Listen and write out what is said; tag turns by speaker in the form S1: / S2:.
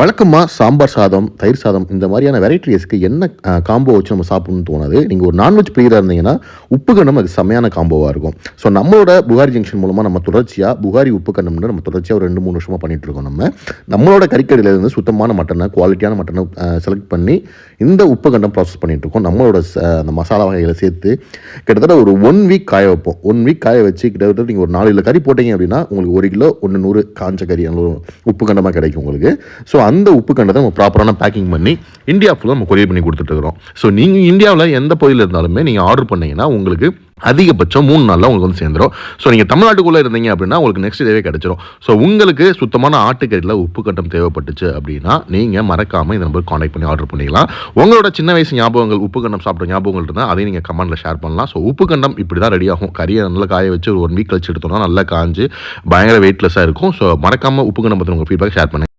S1: வழக்கமாக சாம்பார் சாதம் தயிர் சாதம் இந்த மாதிரியான வெரைட்டி ரைஸ்க்கு என்ன காம்போ வச்சு நம்ம சாப்பிடணும்னு தோணாது. நீங்கள் ஒரு நான்வெஜ் பிரியராக இருந்தீங்கன்னா உப்பு கண்டம் அது செம்மையான காம்போவாக இருக்கும். ஸோ நம்மளோட புகாரி ஜங்ஷன் மூலமாக நம்ம தொடர்ச்சியாக புகாரி உப்பு கண்டம்னு நம்ம தொடர்ச்சியாக ஒரு ரெண்டு மூணு வருஷமாக பண்ணிகிட்டு இருக்கோம் நம்ம. நம்மளோட கறிக்கடையிலேருந்து சுத்தமான மட்டனை குவாலிட்டியான மட்டனை செலக்ட் பண்ணி இந்த உப்பு கண்டம் ப்ராசஸ் பண்ணிட்டு இருக்கோம். நம்மளோட ச- அந்த மசாலா வகைகளை சேர்த்து கிட்டத்தட்ட ஒரு ஒன் வீக் காய வைப்போம். ஒன் வீக் காய வச்சு கிட்டத்தட்ட நீங்கள் ஒரு நாலு கிலோ கறி போட்டீங்க அப்படின்னா உங்களுக்கு ஒரு கிலோ ஒன்று நூறு காஞ்ச கறி உப்பு கண்டமாக கிடைக்கும் உங்களுக்கு. ஸோ அந்த உப்பு கண்டத்தை நம்ம ப்ராப்பரான பேக்கிங் பண்ணி இந்தியா ஃபுல்லாக நம்ம கொரியர் பண்ணி கொடுத்துட்ருக்குறோம் ஸோ நீங்கள் இந்தியாவில் எந்த பகுதியில் இருந்தாலுமே நீங்கள் ஆர்டர் பண்ணீங்கன்னா உங்களுக்கு அதிகபட்சம் மூணு நாளில் உங்களுக்கு வந்து சேர்ந்துடும் ஸோ நீங்கள் தமிழ்நாட்டுக்குள்ளே இருந்தீங்க அப்படின்னா உங்களுக்கு நெக்ஸ்ட் டேவே கிடைச்சிரும். ஸோ உங்களுக்கு சுத்தமான ஆட்டுக்கறியில் உப்பு கட்டம் தேவைப்பட்டுச்சு அப்படின்னா நீங்கள் மறக்காமல் இந்த நம்பர் காண்டாக்ட் பண்ணி ஆர்டர் பண்ணிக்கலாம். உங்களோட சின்ன வயசு ஞாபகங்கள் உப்பு கண்டம் சாப்பிட்ட ஞாபகங்கள் இருந்தால் அதையும் நீங்கள் கமெண்ட்டில் ஷேர் பண்ணலாம். ஸோ உப்பு கண்டம் இப்படி தான் ரெடி ஆகும். கறியை நல்லா காய வச்சு ஒரு ஒன் வீக் கழிச்சு எடுத்தோம்னா நல்லா காஞ்சு பயங்கர வெயிட்லெஸ்ஸாக இருக்கும். ஸோ மறக்காமல் உப்பு கண்டம் பற்றி உங்கள் ஃபீட்பேக் ஷேர் பண்ணுங்கள்